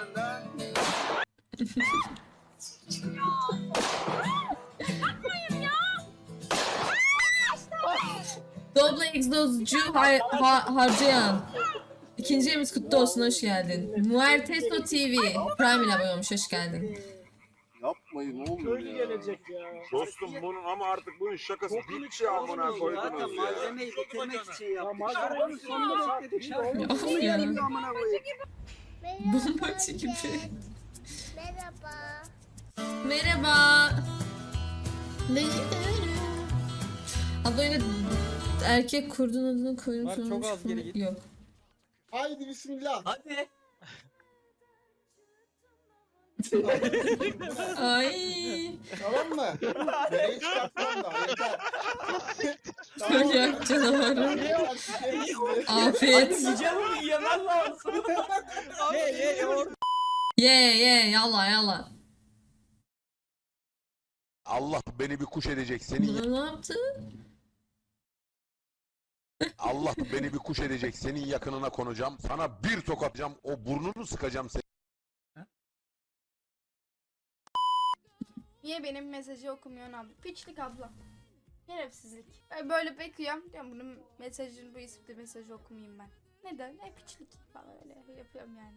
benden. Doblo egzozcu har ha harcayan. İkinci evimiz kutlu olsun hoş geldin. Muerteso TV Prime ile abone olmuş hoş geldin. Yapmayın oğlum Köylü ya. gelecek ya. Dostum bunun ama artık bunun şakası bitti amına koydunuz ya. malzemeyi bitirmek için Ya yaptık. sonunda bekledik. Of Onu ya. yerim de amına koyayım. Bombacı gibi. Merhaba. Merhaba. Abla yine erkek kurdun adını koymuş. Var, çok az geri git. Yok. Haydi bismillah. Hadi. Ay. Tamam mı? Nereye çıkartmam da yeter. Çok yak canavarı. Nereye bak sikerim sizi. Afiyet. Yiyeceğim yemen lazım. ye ye ye orada. Ye ye yala yala. Allah beni bir kuş edecek. Senin Buna ne yaptı? Allah beni bir kuş edecek. Senin yakınına konacağım. Sana bir tokatacağım. O burnunu sıkacağım seni. Niye benim mesajı okumuyorsun abla? Piçlik abla. Şerefsizlik. Ben böyle bekliyorum. Diyorum bunun mesajını bu isimde mesajı okumayayım ben. Neden? E piçlik falan öyle yapıyorum yani.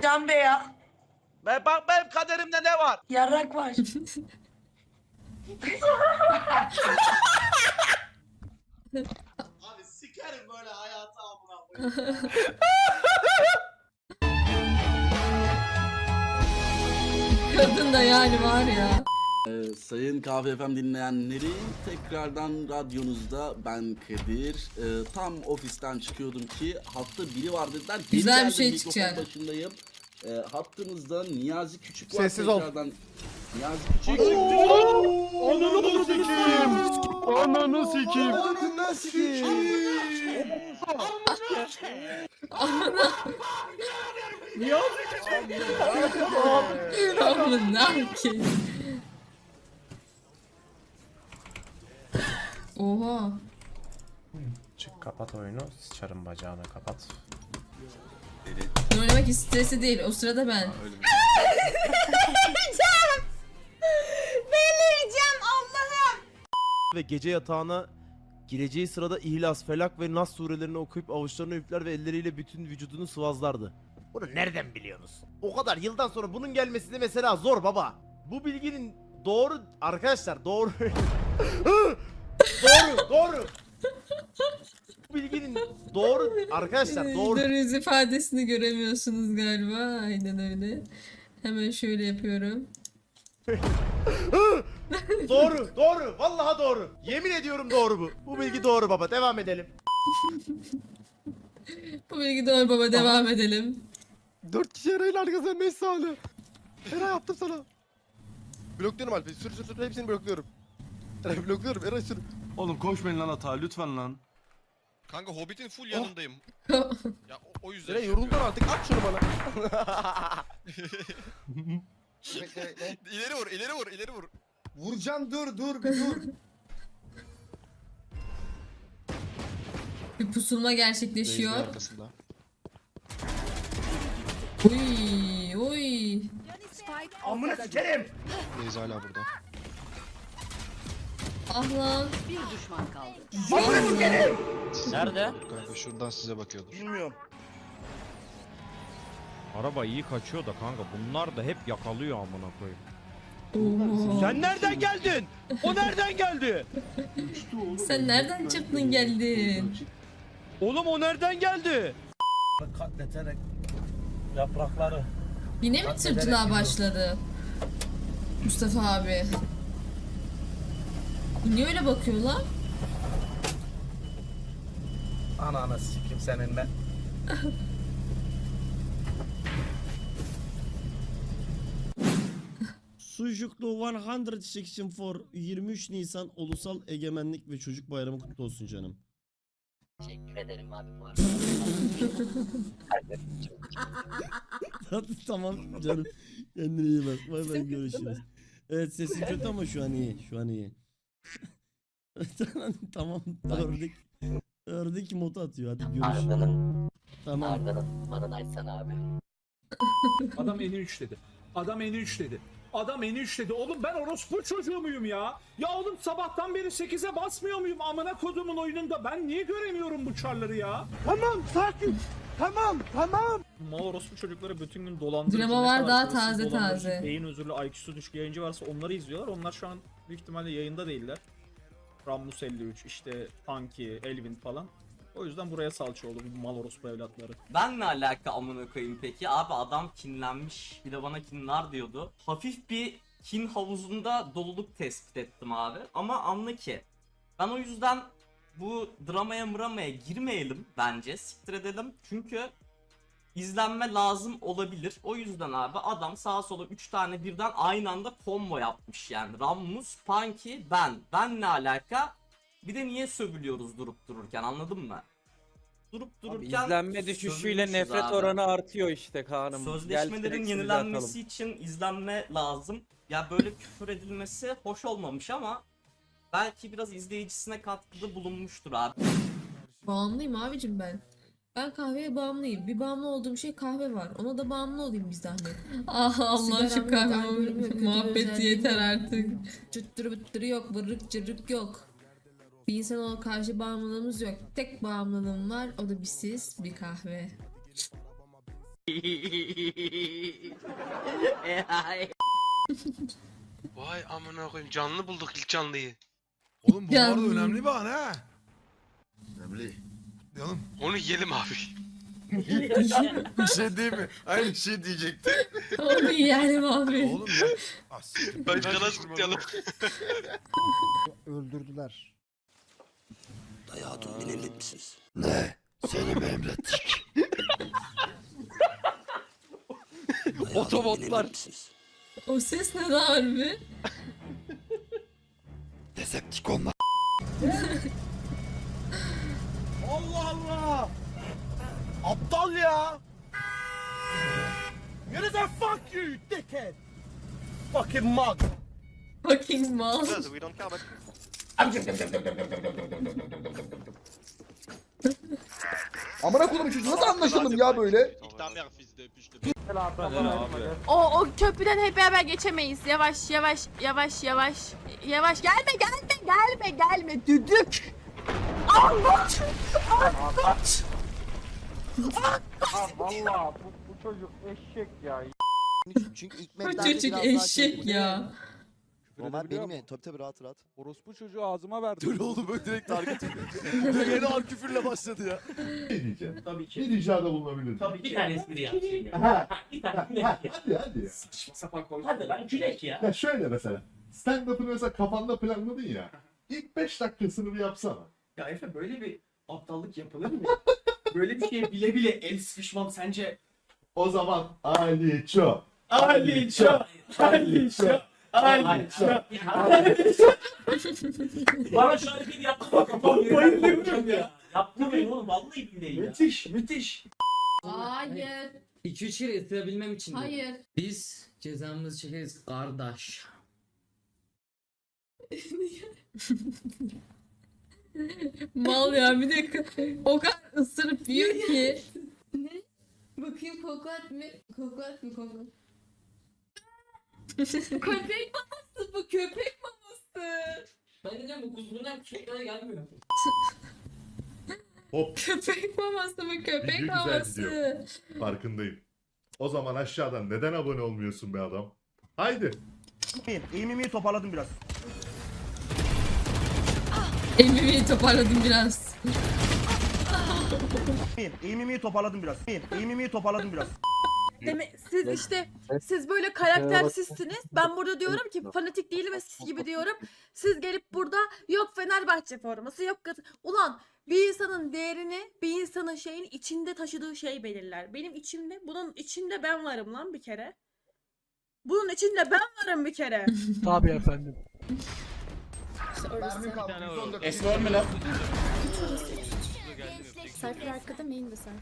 Can Bey ya. Be bak benim kaderimde ne var? Yarrak var. Abi sikerim böyle hayatı amına koyayım. Kadın da yani var ya. Ee, Sayın Kahve FM dinleyenleri tekrardan radyonuzda ben Kadir. Ee, tam ofisten çıkıyordum ki hatta biri var dediler. Geri Güzel bir geldim, şey mikrofon çıkacak. başındayım. Ee, hattımızda Niyazi Küçük var. Sessiz ol. tekrardan. Niyazi Küçük. Ananı sikeyim. Ananı sikeyim. Ananı sikeyim. Aman ne yapayım? Oha. Çık kapat oyunu. Sıçarım bacağına kapat. Oynamak stresi değil. O sırada ben. Delireceğim Allah'ım. Ve gece yatağına gireceği sırada İhlas, Felak ve Nas surelerini okuyup avuçlarını üfler ve elleriyle bütün vücudunu sıvazlardı. Bunu nereden biliyorsunuz? O kadar yıldan sonra bunun gelmesi de mesela zor baba. Bu bilginin doğru arkadaşlar doğru. doğru doğru. Bu bilginin doğru arkadaşlar doğru. Doğru. yüz ifadesini göremiyorsunuz galiba. Aynen öyle. Hemen şöyle yapıyorum. Doğru, doğru. Vallahi doğru. Yemin ediyorum doğru bu. Bu bilgi doğru baba. Devam edelim. Bu bilgi doğru baba devam edelim. 4 kişi Eray'ın arkasına 5 saniye. Eray yaptım sana. Blokluyorum Alp'i. Sür sür sür hepsini blokluyorum. Eray blokluyorum. Eray sür. Oğlum koşmayın lan hata lütfen lan. Kanka Hobbit'in full yanındayım. Ya o, o yüzden. Eray şey yoruldun yapıyorum. artık. At şunu bana. İleri vur, ileri vur, ileri vur. Vurcan dur dur bir dur. Bir pusulma gerçekleşiyor. Oy. Amına sikerim. Reis hala burada. Ah lan. Nerede? Kanka şuradan size bakıyordur. Bilmiyorum. Araba iyi kaçıyor da kanka bunlar da hep yakalıyor amına koyayım. Sen nereden geldin? O nereden geldi? Sen nereden çıktın geldin? Oğlum o nereden geldi? Katleterek yaprakları. Yine mi tırcılığa başladı? Mustafa abi. Niye öyle bakıyor lan? Ananı sikim senin ben. Sucuklu 100 Section for 23 Nisan Ulusal Egemenlik ve Çocuk Bayramı kutlu olsun canım. Teşekkür ederim abi bu tamam canım. Kendine iyi bak. Bay bay görüşürüz. Evet sesin kötü ama şu an iyi. Şu an iyi. tamam doğru. Ördeki modu atıyor hadi görüş. Arda'nın, Tamam. Arda'nın bana açsana abi. Adam eni 3 dedi. Adam eni 3 dedi. Adam eni 3 dedi. Oğlum ben orospu çocuğu muyum ya? Ya oğlum sabahtan beri 8'e basmıyor muyum amına kodumun oyununda? Ben niye göremiyorum bu çarları ya? Tamam sakin. Tamam tamam. Mal orospu çocukları bütün gün dolandırıcı. Drama ne daha taze taze. Beyin özürlü IQ'su düşük yayıncı varsa onları izliyorlar. Onlar şu an büyük ihtimalle yayında değiller. Rammus 53, işte Punky, Elvin falan. O yüzden buraya salça oldu bu mal orospu evlatları. Ben ne alaka amına koyayım peki? Abi adam kinlenmiş. Bir de bana kinler diyordu. Hafif bir kin havuzunda doluluk tespit ettim abi. Ama anla ki. Ben o yüzden bu dramaya mıramaya girmeyelim bence. Siktir edelim. Çünkü izlenme lazım olabilir. O yüzden abi adam sağa sola 3 tane birden aynı anda combo yapmış yani. Rammus, Punky, ben. Ben ne alaka? Bir de niye sövülüyoruz durup dururken anladın mı? Durup dururken izlenme düşüşüyle nefret abi. oranı artıyor işte Kaan'ım. Sözleşmelerin yenilenmesi için izlenme lazım. Ya böyle küfür edilmesi hoş olmamış ama belki biraz izleyicisine katkıda bulunmuştur abi. Bağımlıyım abicim ben. Ben kahveye bağımlıyım. Bir bağımlı olduğum şey kahve var. Ona da bağımlı olayım bir zahmet. Ah Allah şu kahve muhabbeti yeter artık. Cıttırı bıttırı yok, vırrık cırrık yok. Bir insana karşı bağımlılığımız yok. Tek bağımlılığım var. O da bir siz, bir kahve. Vay amına koyayım canlı bulduk ilk canlıyı. Oğlum bu arada önemli bir an ha. Önemli. Oğlum Onu yiyelim abi. bir şey değil mi? Aynı şey diyecektim. Onu yiyelim abi. Oğlum ya. As. Başkana tutmayalım. Öldürdüler. Hayatım beni emretmişsiniz. Ne? Seni mi emrettik? Otobotlar. O ses ne lan harbi? Decepticonlar. Allah Allah. Aptal ya. Yine de fuck you dickhead. Fucking mug. Fucking mal. we don't care about Amına koyayım çocuğu nasıl anlaşalım ya böyle? O o köprüden hep beraber geçemeyiz. Yavaş yavaş yavaş yavaş. Yavaş gelme gelme gelme gelme düdük. Anlat. Anlat. Valla bu, bu çocuk eşek ya. Çünkü ilk Bu çocuk eşek ya. Normal benim yani. Tabii tabii rahat rahat. Orospu çocuğu ağzıma verdi. Dur oğlum böyle direkt target ediyor. Yeni an küfürle başladı ya. Tabii ki. Bir ricada bulunabilirim. Tabii bir tane espri yapayım ya. Ha, Bir tane gülek ya. hadi hadi ya. Sapan konuş. Hadi lan gülek ya. Ya şöyle mesela. Stand-up'ını mesela kafanda planladın ya. İlk 5 dakikasını bir yapsana. Ya Efe böyle bir aptallık yapılır mı? böyle bir şey bile bile el sıkışmam sence O zaman Ali Ço. Ali Ço, Ali Ço, Ço. Bana şu hareketi yapma kafam bayılıyorum ya. Yaptırmayın oğlum vallahi billahi ya. Müthiş müthiş. Hayır. 2-3 kere ısırabilmem için. Hayır. Biz cezamızı çekeriz kardeş. Mal ya bir de o kadar ısırıp yiyor ki. ne? Bakayım koklat mı? Koklat mı koklat? Köpek maması bu köpek maması. Ben de bu kuzgundan küçüklere gelmiyor. Hop Köpek maması bu köpek Video güzel maması. farkındayım. O zaman aşağıdan neden abone olmuyorsun be adam? Haydi. Eğimimi toparladım biraz. Elimi toparladım biraz. Eğimimi toparladım biraz. Eğimimi toparladım biraz. Deme, siz işte siz böyle karaktersizsiniz. Ben burada diyorum ki fanatik değilim ve siz gibi diyorum. Siz gelip burada yok Fenerbahçe forması yok Ulan bir insanın değerini bir insanın şeyin içinde taşıdığı şey belirler. Benim içimde bunun içinde ben varım lan bir kere. Bunun içinde ben varım bir kere. Tabii efendim. Esmer mi lan? Sayfa arkada main de sayfa.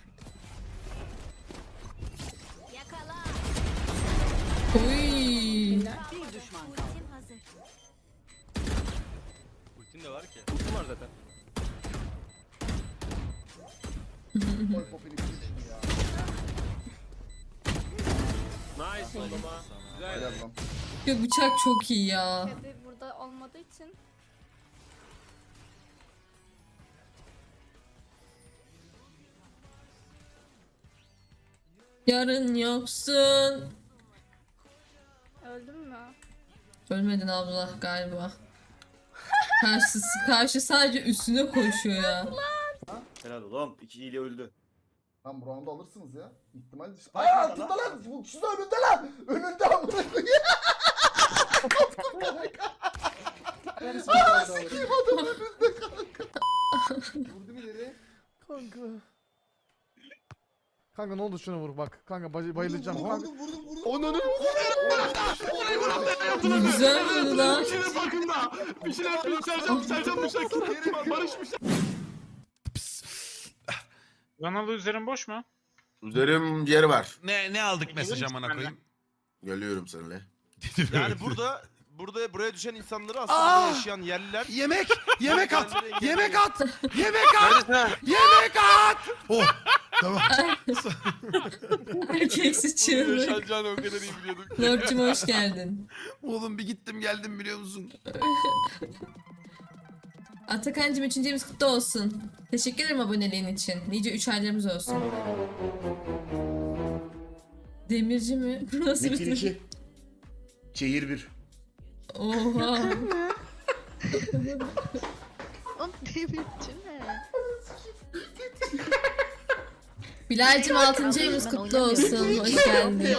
Uy. Ultin de var ki. Ultim var zaten. Ya bıçak çok iyi ya. Kedi burada olmadığı için Yarın yoksun. Öldüm mü? Ölmedin abla galiba. Karşısı, karşı sadece üstüne koşuyor ya. Helal oğlum. İki ile öldü. Lan bu round'u alırsınız ya. İhtimal dışı. Ay altında lan. Bu şu da önünde lan. Önünde amına koyayım. Aa sikeyim adam önünde kanka. Vurdum ileri. Kanka. Kanka ne oldu şuna vur bak. Kanka bay- bayılacağım. Vurdum Kanka. vurdum vurdum vurdum. Onun Ne güzel vurdu lan. Kanalı üzerin boş mu? Üzerim yeri var. Ne ne aldık mesaj amına koyayım? Geliyorum seninle. Yani burada burada buraya düşen insanları aslında burada yaşayan yerliler Yemek! Yemek at! Yemek at! Yemek at! Yemek at! Oh! Tamam. Erkeksi çığlık. Yaşanacağını o kadar iyi biliyorduk. Lordcum hoş geldin. Oğlum bir gittim geldim biliyor musun? Atakan'cım üçüncümüz kutlu olsun. Teşekkür ederim aboneliğin için. Nice 3 aylarımız olsun. Demirci mi? Bu nasıl bir Şehir bir. Oha. O demirci mi? Bilal'cim 6. ayımız kutlu olsun. Hoş geldin.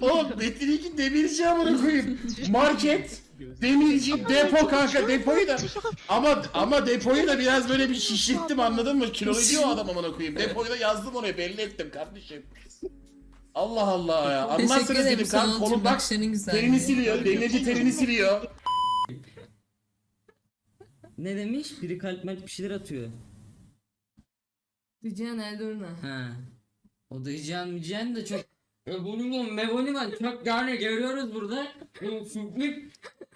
Oğlum Metin 2 demirci amına koyayım. Market, demirci, depo kanka depoyu da ama ama depoyu da biraz böyle bir şişirttim anladın mı? Kilo ediyor o adam amına koyayım. Depoyu da yazdım oraya belli ettim kardeşim. Allah Allah ya. Teşekkür Anlarsınız ederim dedim sana kan kolum Lordcum. bak Bakışların güzel. terini siliyor. Demirci terini siliyor. Ne demiş? Biri kalp malp bir şeyler atıyor. Rican Eldorna. Ha. O da Hicyan Mücyan da çok Ebonimon, Mebonimon çok yani görüyoruz burada.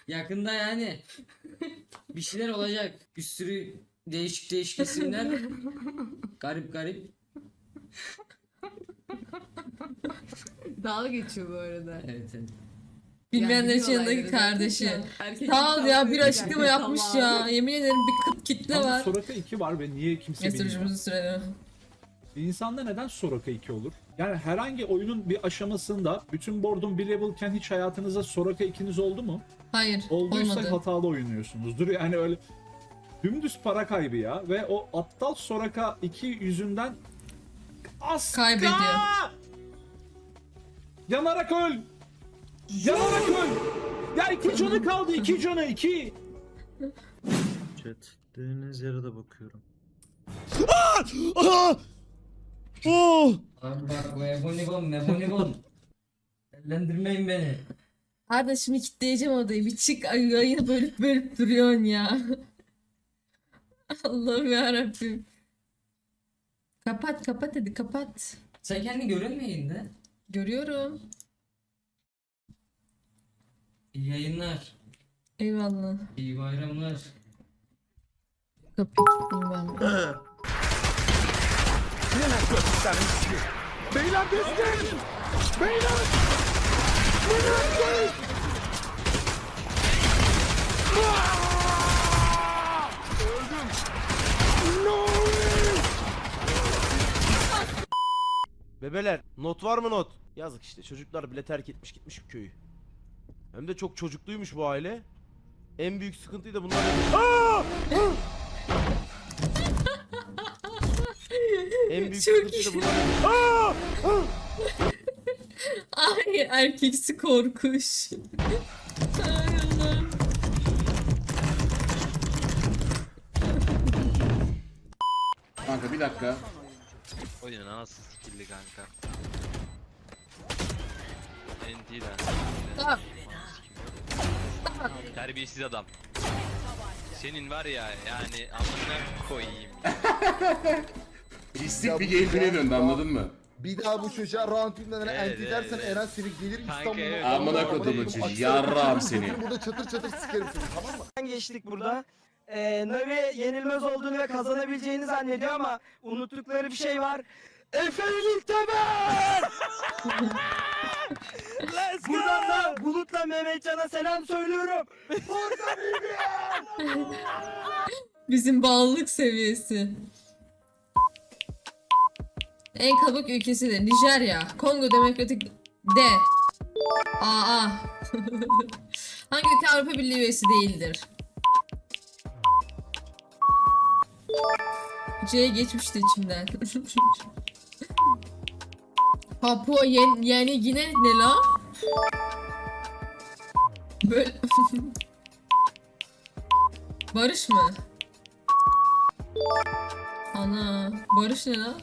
Yakında yani. Bir şeyler olacak. Bir sürü değişik değişik isimler. garip garip. Dalga geçiyor bu arada. Evet evet. Bilmeyenler için yanındaki kardeşi. Sağ ol ya bir açıklama yapmış ya. Yemin ederim bir kıt kitle Ama var. Soraka 2 var ve niye kimse bilmiyor? Mesajımızı sürelim. İnsanda neden Soraka 2 olur? Yani herhangi oyunun bir aşamasında bütün board'un bir levelken hiç hayatınızda Soraka 2'niz oldu mu? Hayır Olduysa olmadı. hatalı oynuyorsunuzdur. Yani öyle dümdüz para kaybı ya ve o aptal Soraka 2 yüzünden Aska! Kaybediyor. Yanarak öl! Yanarak öl! Ya iki canı kaldı, iki canı, iki! Chat. Dediğiniz yere de bakıyorum. Aa! Oh! Abi bak bu Ebonimon, Mebonimon. Ellendirmeyin beni. Arda şimdi kitleyeceğim odayı. Bir çık ay yayını bölüp bölüp duruyorsun ya. Allah'ım yarabbim. Kapat kapat hadi kapat. Sen kendini görüyor musun yayında? Görüyorum. İyi yayınlar. Eyvallah. İyi bayramlar. Kapıyı kilitleyeyim ben. Beyler destek! Beyler! Bebeler not var mı not? Yazık işte çocuklar bile terk etmiş gitmiş köyü. Hem de çok çocukluymuş bu aile. En büyük sıkıntıyı da bunlar Aa! en büyük Çok sıkıntıyı da bunlar Aa! Ay erkeksi korkuş. Ay Allah'ım. Kanka bir dakika. Oyunun anasını sikildi kanka. NT'den. Tamam. Terbiyesiz adam. Senin var ya yani amına koyayım. Pislik bir gameplay'e döndü anladın mı? Bir daha bu çocuğa round filmden Evet, anti dersen evet. Eren seni gelir İstanbul'a. evet. Amına kodumun çocuğu, yarrağım seni. Burada çatır çatır sikerim seni tamam mı? geçtik burada. E, Navi yenilmez olduğunu ve kazanabileceğini zannediyor ama unuttukları bir şey var. Efendim Temel! Buradan da Bulut'la Mehmetcan'a selam söylüyorum. Burada bilmeyen! Bizim bağlılık seviyesi. En kalabalık ülkesi de Nijerya, Kongo Demokratik D. Aa. Hangi ülke Avrupa Birliği üyesi değildir? C geçmişti içimden. Papua Yen yani yine ne la? Böyle Barış mı? Ana, Barış ne lan?